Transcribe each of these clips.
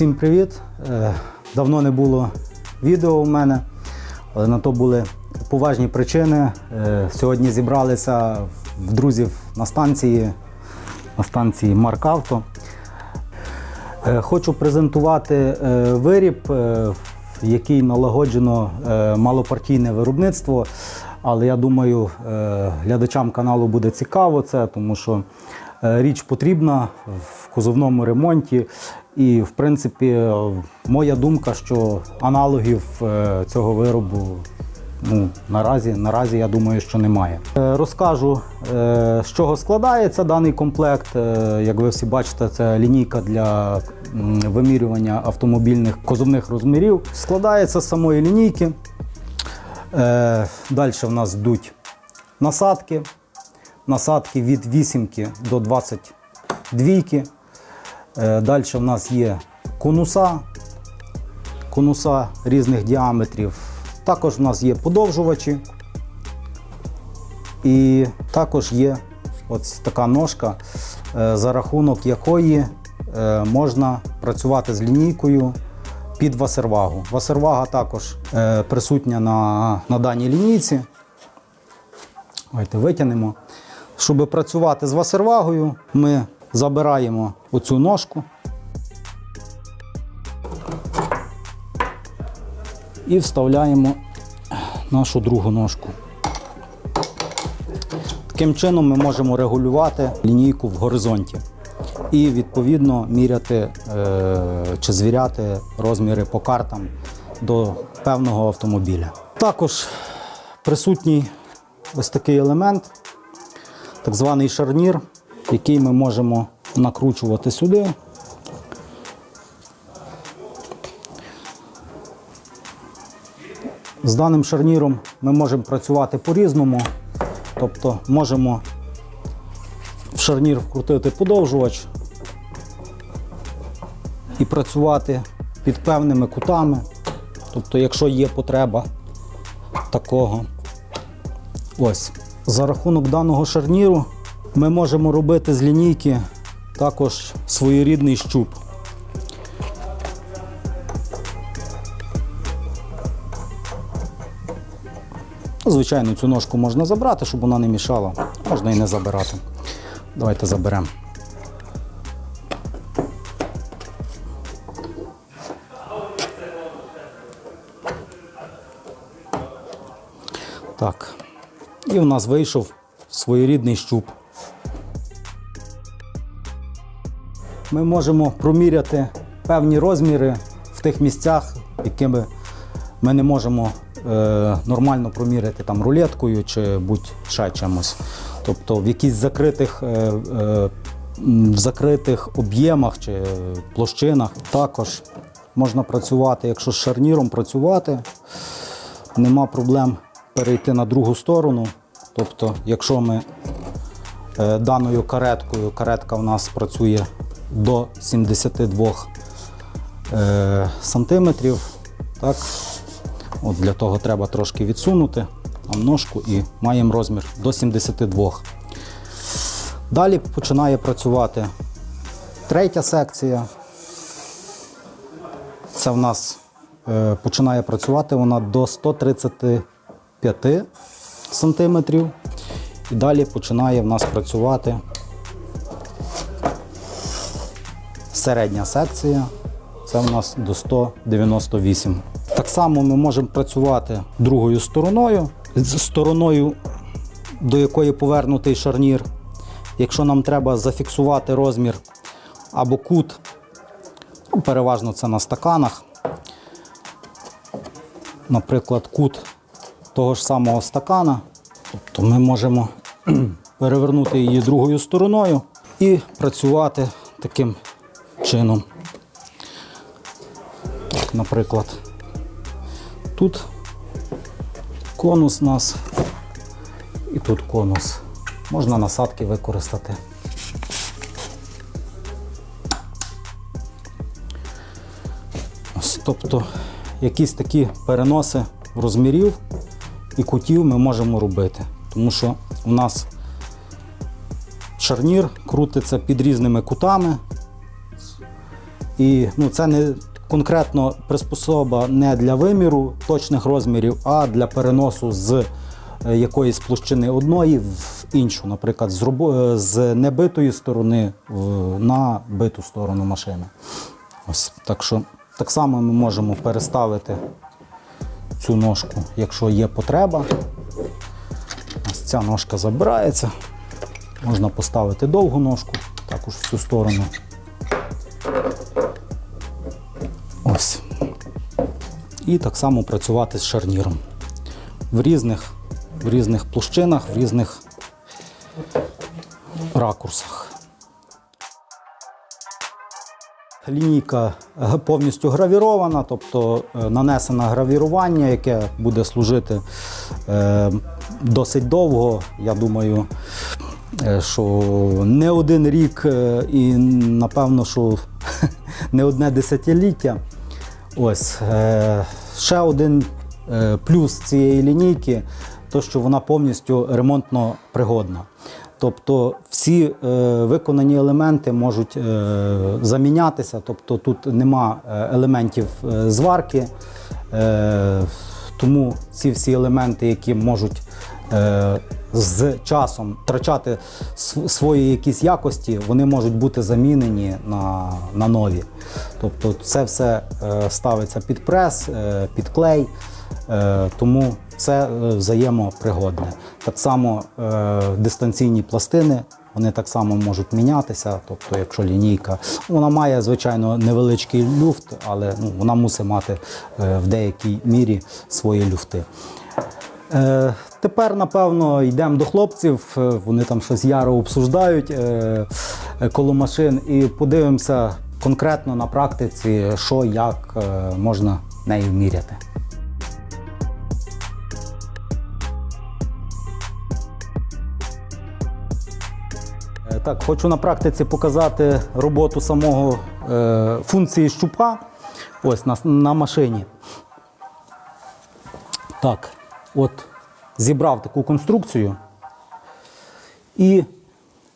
Всім привіт! Е, Давно не було відео у мене, але на то були поважні причини. Е, Сьогодні зібралися в друзів на станції, на станції Марк Авто. Е, Хочу презентувати виріб, який налагоджено малопартійне виробництво. Але я думаю, глядачам каналу буде цікаво це, тому що річ потрібна в кузовному ремонті. І, в принципі, е, моя думка, що аналогів е, цього виробу ну, наразі, наразі я думаю, що немає. Е, Розкажу, з чого складається даний комплект. Як ви всі бачите, це лінійка для вимірювання автомобільних козовних розмірів. Складається з самої лінійки. Далі в нас йдуть насадки. Насадки від 8 до 22. Е, Далі в нас є конуса, конуса різних діаметрів. Також в нас є подовжувачі. І також є ось така ножка, е, за рахунок якої е, можна працювати з лінійкою під васервагу. Васервага також присутня на, на даній лінійці. Давайте витягнемо. Щоб працювати з васервагою, ми забираємо оцю ножку і вставляємо нашу другу ножку. Таким чином ми можемо регулювати лінійку в горизонті і відповідно міряти е, чи звіряти розміри по картам до певного автомобіля. Також присутній ось такий елемент, так званий шарнір, який ми можемо накручувати сюди. З даним шарніром ми можемо працювати по-різному. Тобто можемо в шарнір вкрутити подовжувач і працювати під певними кутами. Тобто, якщо є потреба такого. Ось. За рахунок даного шарніру ми можемо робити з лінійки також своєрідний щуп. Звичайно, цю ножку можна забрати, щоб вона не мішала. Можна і не забирати. Давайте заберемо. Так. І в нас вийшов своєрідний щуп. Ми можемо проміряти певні розміри в тих місцях, якими ми не можемо е, нормально проміряти там рулеткою чи будь-ще чимось. Тобто в якісь закритих, е, е, в закритих об'ємах чи площинах також можна працювати, якщо з шарніром працювати, нема проблем перейти на другу сторону. Тобто, якщо ми е, даною кареткою, каретка в нас працює до 72 е, сантиметрів, так, От для того треба трошки відсунути нам ножку і маємо розмір до 72. Далі починає працювати третя секція. Це в нас е, починає працювати вона до 135 сантиметрів. І далі починає в нас працювати середня секція. Це в нас до 198. Так само ми можемо працювати другою стороною, стороною, до якої повернутий шарнір. Якщо нам треба зафіксувати розмір або кут, ну, переважно це на стаканах. Наприклад, кут того ж самого стакана. Тобто ми можемо перевернути її другою стороною і працювати таким чином. Наприклад, тут конус у нас і тут конус. Можна насадки використати. Ось, Тобто якісь такі переноси розмірів і кутів ми можемо робити. Тому що у нас шарнір крутиться під різними кутами. І ну, це не конкретно приспособа не для виміру точних розмірів, а для переносу з е, якоїсь площини одної в іншу, наприклад, з, робо- е, з небитої сторони на биту сторону машини. Ось так що так само ми можемо переставити цю ножку, якщо є потреба. Ось ця ножка забирається. Можна поставити довгу ножку, також в цю сторону. І так само працювати з шарніром. В різних, в різних площинах, в різних ракурсах. Лінійка повністю гравірована, тобто е, нанесено гравірування, яке буде служити е, досить довго. Я думаю, е, що не один рік і напевно, що не одне десятиліття. Ось е, ще один е, плюс цієї лінійки, то що вона повністю ремонтно пригодна. Тобто всі е, виконані елементи можуть е, замінятися, тобто тут нема е, елементів е, зварки, е, тому ці всі елементи, які можуть з часом втрачати свої якісь якості, вони можуть бути замінені на, на нові. Тобто це все е, ставиться під прес, е, під клей, е, тому це е, взаємопригодне. Так само е, дистанційні пластини. Вони так само можуть мінятися. Тобто, якщо лінійка, вона має, звичайно, невеличкий люфт, але ну, вона мусить мати е, в деякій мірі свої люфти. Е, тепер, напевно, йдемо до хлопців. е, Вони там щось яро обсуждають е, коло машин, і подивимося конкретно на практиці, що як можна нею міряти. Так, хочу на практиці показати роботу самого функції щупа ось на, на машині. Так, от зібрав таку конструкцію. І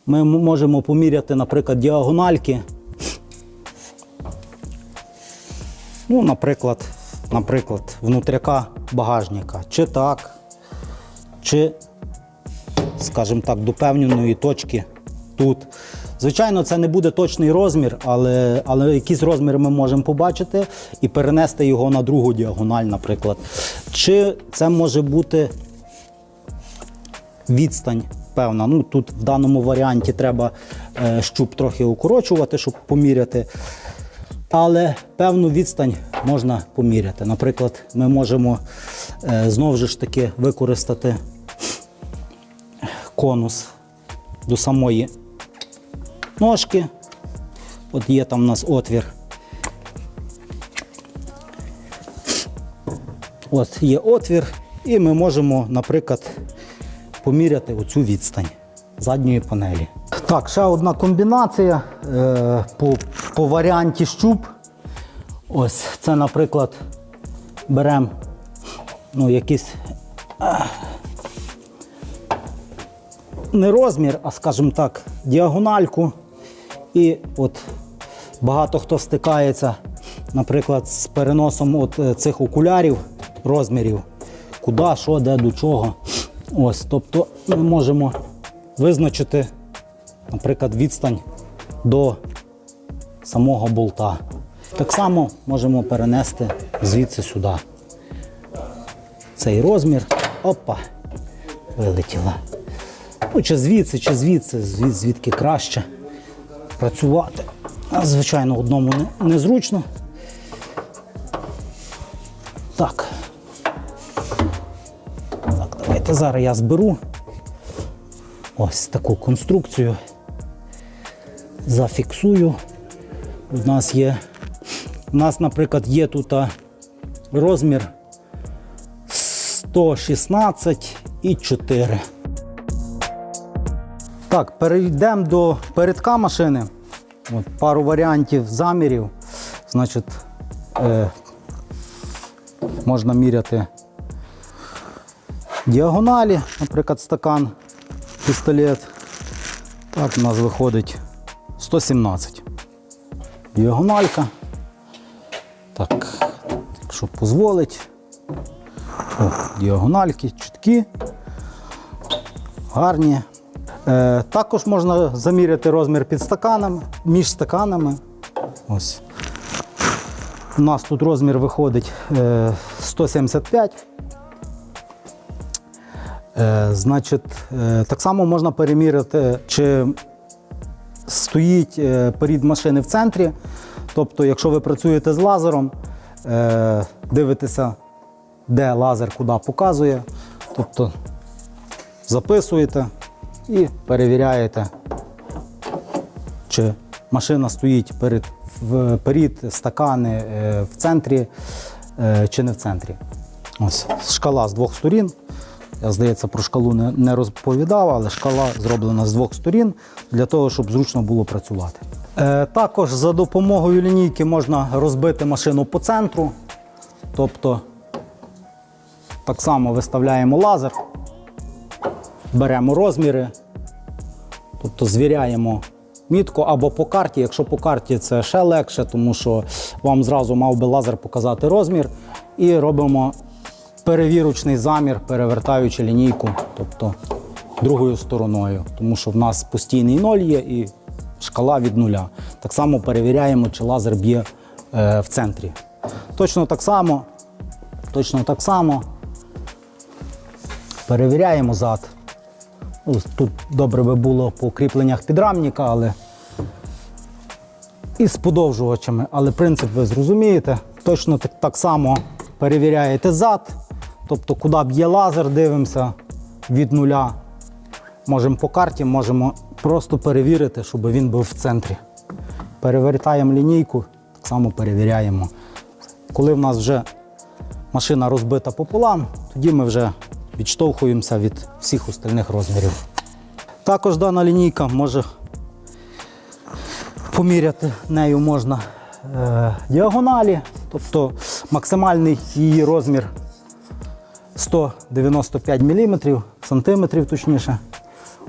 ми можемо поміряти, наприклад, діагональки. Ну, наприклад, наприклад, внутряка багажника. Чи так, чи, скажімо так, до певної точки тут. Звичайно, це не буде точний розмір, але, але якісь розміри ми можемо побачити і перенести його на другу діагональ, наприклад. Чи це може бути відстань певна. Ну, тут в даному варіанті треба е, щуп трохи укорочувати, щоб поміряти. Але певну відстань можна поміряти. Наприклад, ми можемо е, знову ж таки використати конус до самої ножки. От є там у нас отвір. От є отвір, і ми можемо, наприклад, поміряти оцю відстань задньої панелі. Так, ще одна комбінація е, по, по варіанті щуп. Ось це, наприклад, беремо ну, якийсь е, не розмір, а скажімо так, діагональку. І от багато хто стикається, наприклад, з переносом от е, цих окулярів розмірів, куди, що, де, до чого. Ось, тобто ми можемо визначити, наприклад, відстань до самого болта. Так само можемо перенести звідси сюди. Цей розмір. Опа, вилетіла. Ну, чи звідси, чи звідси, звідки краще працювати. Звичайно, одному не, незручно. Так. Так, давайте зараз я зберу ось таку конструкцію. Зафіксую. У нас є, у нас, наприклад, є тут розмір 116 і 4. Так, перейдемо до передка машини. От, пару варіантів замірів. Значить, е, можна міряти діагоналі, наприклад, стакан, пістолет. Так, у нас виходить 117. Діагональка. Так, якщо дозволить. О, діагональки, чіткі, гарні. Е, також можна заміряти розмір під стаканами, між стаканами. Ось. У нас тут розмір виходить е, 175. Е, значить, е, так само можна переміряти, чи стоїть перід машини в центрі. Тобто, якщо ви працюєте з лазером, дивитеся, де лазер куди показує. Тобто записуєте і перевіряєте, чи машина стоїть перед, в, перед стакани е, в центрі е, чи не в центрі. Ось шкала з двох сторін. Я, здається, про шкалу не, не розповідав, але шкала зроблена з двох сторін для того, щоб зручно було працювати. Е, також за допомогою лінійки можна розбити машину по центру. Тобто так само виставляємо лазер, беремо розміри, тобто звіряємо мітку або по карті. Якщо по карті це ще легше, тому що вам зразу мав би лазер показати розмір. І робимо перевірочний замір, перевертаючи лінійку, тобто другою стороною, тому що в нас постійний ноль є і шкала від нуля. Так само перевіряємо, чи лазер б'є е, в центрі. Точно так само, точно так само. Перевіряємо зад. Ну, Тут добре би було по кріпленнях підрамника, але і з подовжувачами, але принцип ви зрозумієте. Точно так, так само перевіряєте зад, тобто куди б'є лазер, дивимося від нуля. Можемо по карті, можемо просто перевірити, щоб він був в центрі. Перевертаємо лінійку, так само перевіряємо. Коли в нас вже машина розбита пополам, тоді ми вже відштовхуємося від всіх остальних розмірів. Також дана лінійка може поміряти нею можна е, діагоналі, тобто максимальний її розмір 195 мм, сантиметрів точніше.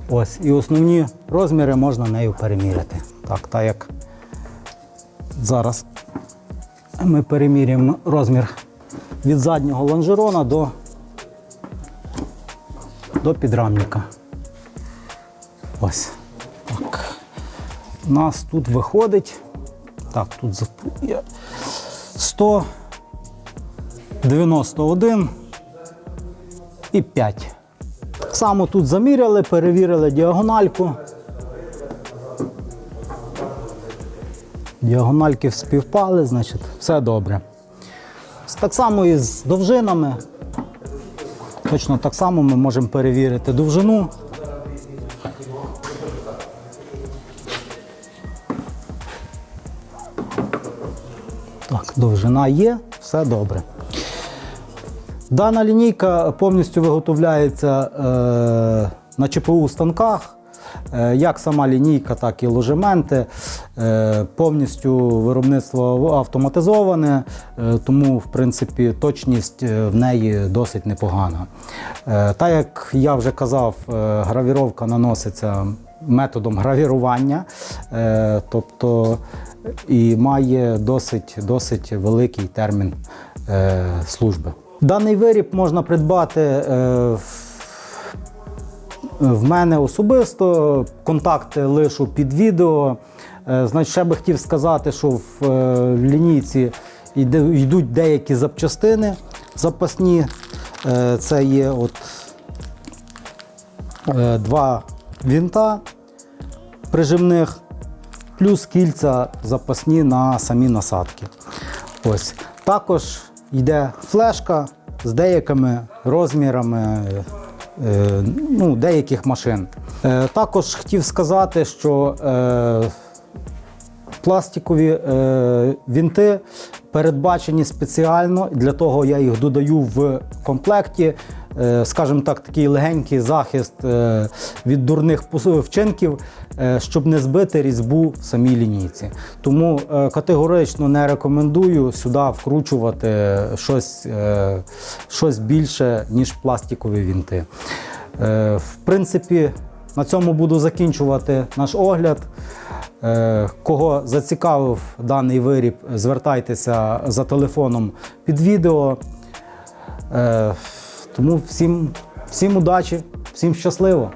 Ось, і основні розміри можна нею переміряти. Так, так як зараз ми перемірюємо розмір від заднього лонжерона до, до підрамника. Ось. Так. У нас тут виходить. Так, тут зап- є 191 і 5. Так само тут заміряли, перевірили діагональку. Діагональки співпали, значить, все добре. Так само і з довжинами. Точно так само ми можемо перевірити довжину. Так, довжина є, все добре. Дана лінійка повністю виготовляється е, на ЧПУ станках. Е, як сама лінійка, так і ложементи. Е, повністю виробництво автоматизоване, е, тому в принципі точність е, в неї досить непогана. Так як я вже казав, гравіровка наноситься методом гравірування, тобто і має досить, досить великий термін служби. Даний виріб можна придбати в мене особисто контакти лишу під відео. Е, Значить, ще би хотів сказати, що в е, лінійці йдуть деякі запчастини запасні. Е, Це є от два вінта прижимних, плюс кільця запасні на самі насадки. Ось. Також йде флешка з деякими розмірами ну, деяких машин. Також хотів сказати, що пластикові е, вінти передбачені спеціально, для того я їх додаю в комплекті. Е, скажімо так, такий легенький захист е, від дурних вчинків, щоб не збити різьбу в самій лінійці. Тому категорично не рекомендую сюди вкручувати щось, щось більше, ніж пластикові вінти. В принципі, на цьому буду закінчувати наш огляд. Е, Кого зацікавив даний виріб, звертайтеся за телефоном під відео. Е, Тому всім, всім удачі, всім щасливо!